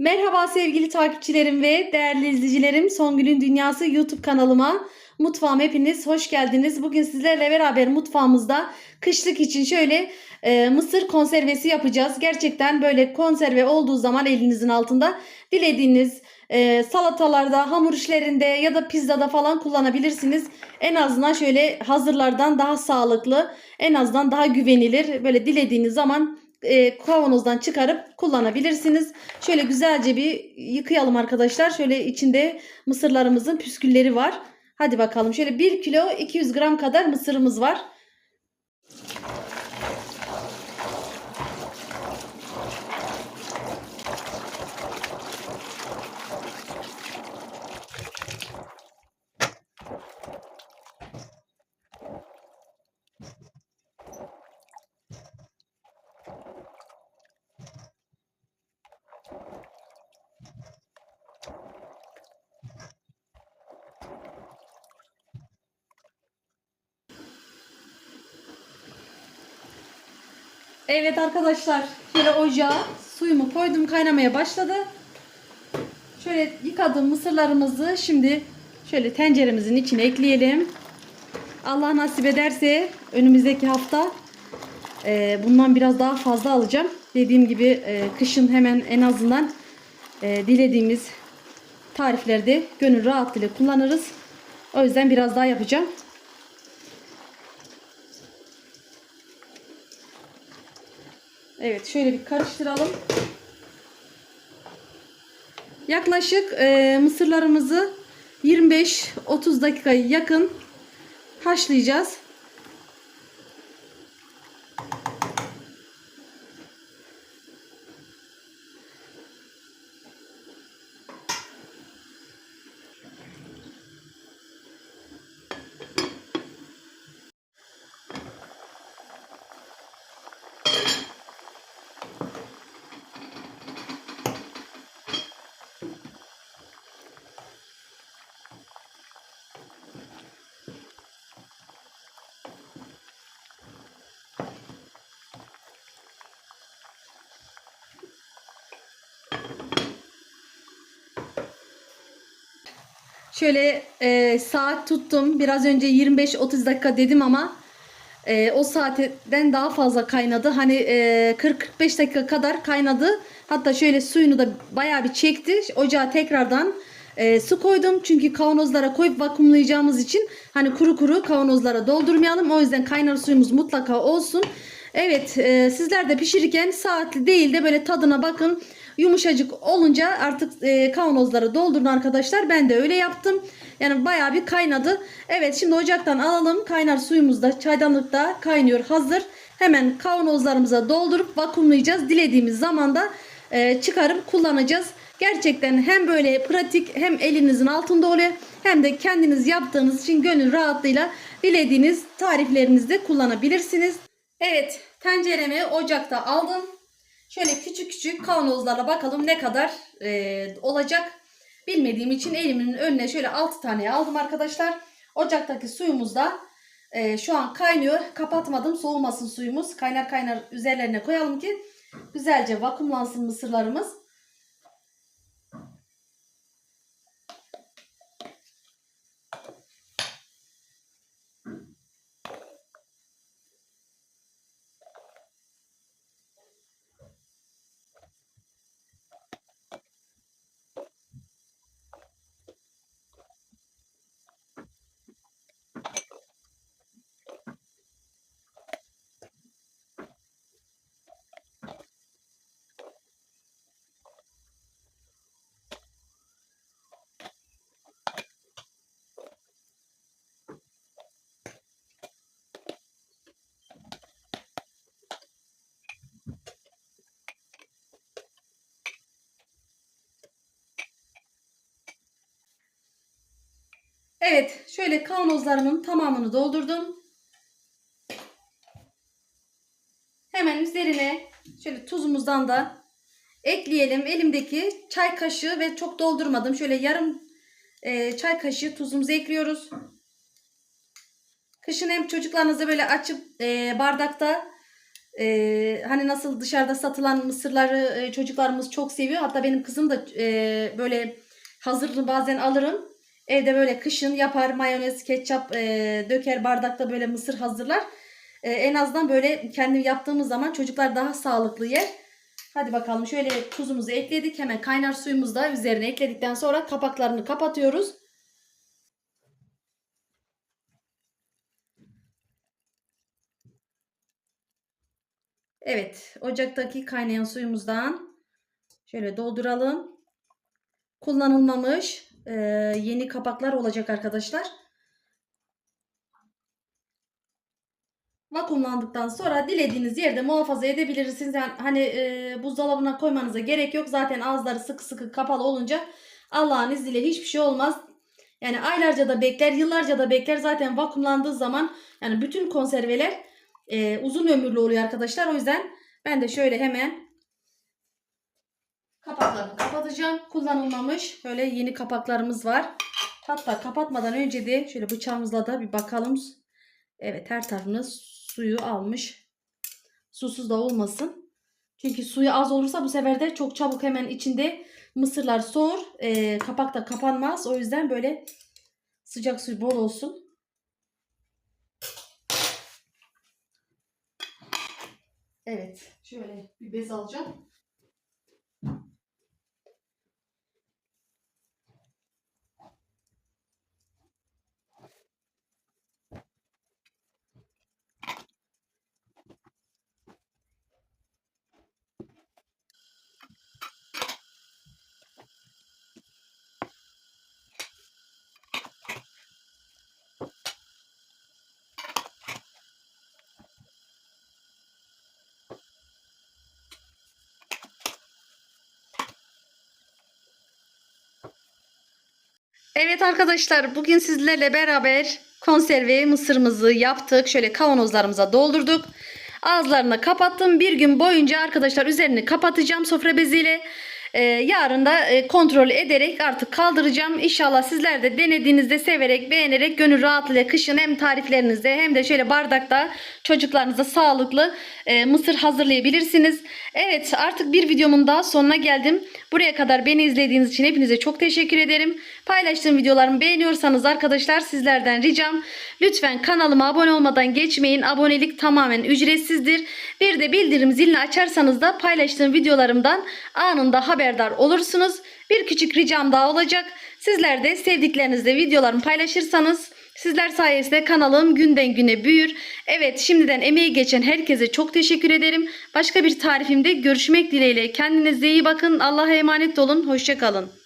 Merhaba sevgili takipçilerim ve değerli izleyicilerim. Songül'ün Dünyası YouTube kanalıma, mutfağıma hepiniz hoş geldiniz. Bugün sizlerle beraber mutfağımızda kışlık için şöyle e, mısır konservesi yapacağız. Gerçekten böyle konserve olduğu zaman elinizin altında dilediğiniz e, salatalarda, hamur işlerinde ya da pizzada falan kullanabilirsiniz. En azından şöyle hazırlardan daha sağlıklı, en azından daha güvenilir. Böyle dilediğiniz zaman e, kavanozdan çıkarıp kullanabilirsiniz. Şöyle güzelce bir yıkayalım arkadaşlar. Şöyle içinde mısırlarımızın püskülleri var. Hadi bakalım. Şöyle 1 kilo 200 gram kadar mısırımız var. Evet arkadaşlar. Şöyle ocağa suyumu koydum. Kaynamaya başladı. Şöyle yıkadığım mısırlarımızı şimdi şöyle tenceremizin içine ekleyelim. Allah nasip ederse önümüzdeki hafta e, bundan biraz daha fazla alacağım. Dediğim gibi e, kışın hemen en azından e, dilediğimiz tariflerde gönül rahatlığıyla kullanırız. O yüzden biraz daha yapacağım. Evet şöyle bir karıştıralım. Yaklaşık e, mısırlarımızı 25-30 dakikayı yakın haşlayacağız. Şöyle e, saat tuttum. Biraz önce 25-30 dakika dedim ama e, o saatten daha fazla kaynadı. Hani e, 40-45 dakika kadar kaynadı. Hatta şöyle suyunu da bayağı bir çekti. Ocağa tekrardan e, su koydum. Çünkü kavanozlara koyup vakumlayacağımız için hani kuru kuru kavanozlara doldurmayalım. O yüzden kaynar suyumuz mutlaka olsun. Evet e, sizler de pişirirken saatli değil de böyle tadına bakın. Yumuşacık olunca artık e, kavanozlara doldurun arkadaşlar. Ben de öyle yaptım. Yani bayağı bir kaynadı. Evet şimdi ocaktan alalım. Kaynar suyumuz da çaydanlıkta kaynıyor hazır. Hemen kavanozlarımıza doldurup vakumlayacağız. Dilediğimiz zamanda e, çıkarıp kullanacağız. Gerçekten hem böyle pratik hem elinizin altında oluyor hem de kendiniz yaptığınız için gönül rahatlığıyla dilediğiniz tariflerinizde kullanabilirsiniz. Evet tenceremi ocakta aldım. Şöyle küçük küçük kavanozlarla bakalım ne kadar e, olacak. Bilmediğim için elimin önüne şöyle 6 tane aldım arkadaşlar. Ocaktaki suyumuz da e, şu an kaynıyor. Kapatmadım soğumasın suyumuz. Kaynar kaynar üzerlerine koyalım ki güzelce vakumlansın mısırlarımız. Evet şöyle kavanozlarımın tamamını doldurdum. Hemen üzerine şöyle tuzumuzdan da ekleyelim. Elimdeki çay kaşığı ve çok doldurmadım. Şöyle yarım e, çay kaşığı tuzumuzu ekliyoruz. Kışın hem çocuklarınızı böyle açıp e, bardakta Ee, hani nasıl dışarıda satılan mısırları e, çocuklarımız çok seviyor. Hatta benim kızım da e, böyle hazırını bazen alırım. Evde böyle kışın yapar mayonez, ketçap e, döker bardakta böyle mısır hazırlar. E, en azından böyle kendim yaptığımız zaman çocuklar daha sağlıklı yer. Hadi bakalım şöyle tuzumuzu ekledik. Hemen kaynar suyumuzu da üzerine ekledikten sonra kapaklarını kapatıyoruz. Evet, ocaktaki kaynayan suyumuzdan şöyle dolduralım. Kullanılmamış e, yeni kapaklar olacak arkadaşlar. Vakumlandıktan sonra dilediğiniz yerde muhafaza edebilirsiniz. Yani hani e, buzdolabına koymanıza gerek yok. Zaten ağızları sıkı sıkı kapalı olunca Allah'ın izniyle hiçbir şey olmaz. Yani aylarca da bekler, yıllarca da bekler. Zaten vakumlandığı zaman yani bütün konserveler e, uzun ömürlü oluyor arkadaşlar. O yüzden ben de şöyle hemen kapaklarını kapatacağım. Kullanılmamış böyle yeni kapaklarımız var. Hatta kapatmadan önce de şöyle bıçağımızla da bir bakalım. Evet her tarafını suyu almış. Susuz da olmasın. Çünkü suyu az olursa bu sefer de çok çabuk hemen içinde mısırlar soğur. E, kapak da kapanmaz. O yüzden böyle sıcak suyu bol olsun. Evet. Şöyle bir bez alacağım. Evet arkadaşlar bugün sizlerle beraber konserve mısırımızı yaptık. Şöyle kavanozlarımıza doldurduk. Ağızlarını kapattım. Bir gün boyunca arkadaşlar üzerini kapatacağım sofra beziyle. Ee, yarın da e, kontrol ederek artık kaldıracağım. İnşallah sizler de denediğinizde severek, beğenerek, gönül rahatlığıyla kışın hem tariflerinizde hem de şöyle bardakta çocuklarınıza sağlıklı e, mısır hazırlayabilirsiniz. Evet artık bir videomun daha sonuna geldim. Buraya kadar beni izlediğiniz için hepinize çok teşekkür ederim. Paylaştığım videolarımı beğeniyorsanız arkadaşlar sizlerden ricam lütfen kanalıma abone olmadan geçmeyin. Abonelik tamamen ücretsizdir. Bir de bildirim zilini açarsanız da paylaştığım videolarımdan anında haberdar olursunuz. Bir küçük ricam daha olacak. Sizler de sevdiklerinizle videolarımı paylaşırsanız Sizler sayesinde kanalım günden güne büyür. Evet şimdiden emeği geçen herkese çok teşekkür ederim. Başka bir tarifimde görüşmek dileğiyle. Kendinize iyi bakın. Allah'a emanet olun. Hoşçakalın.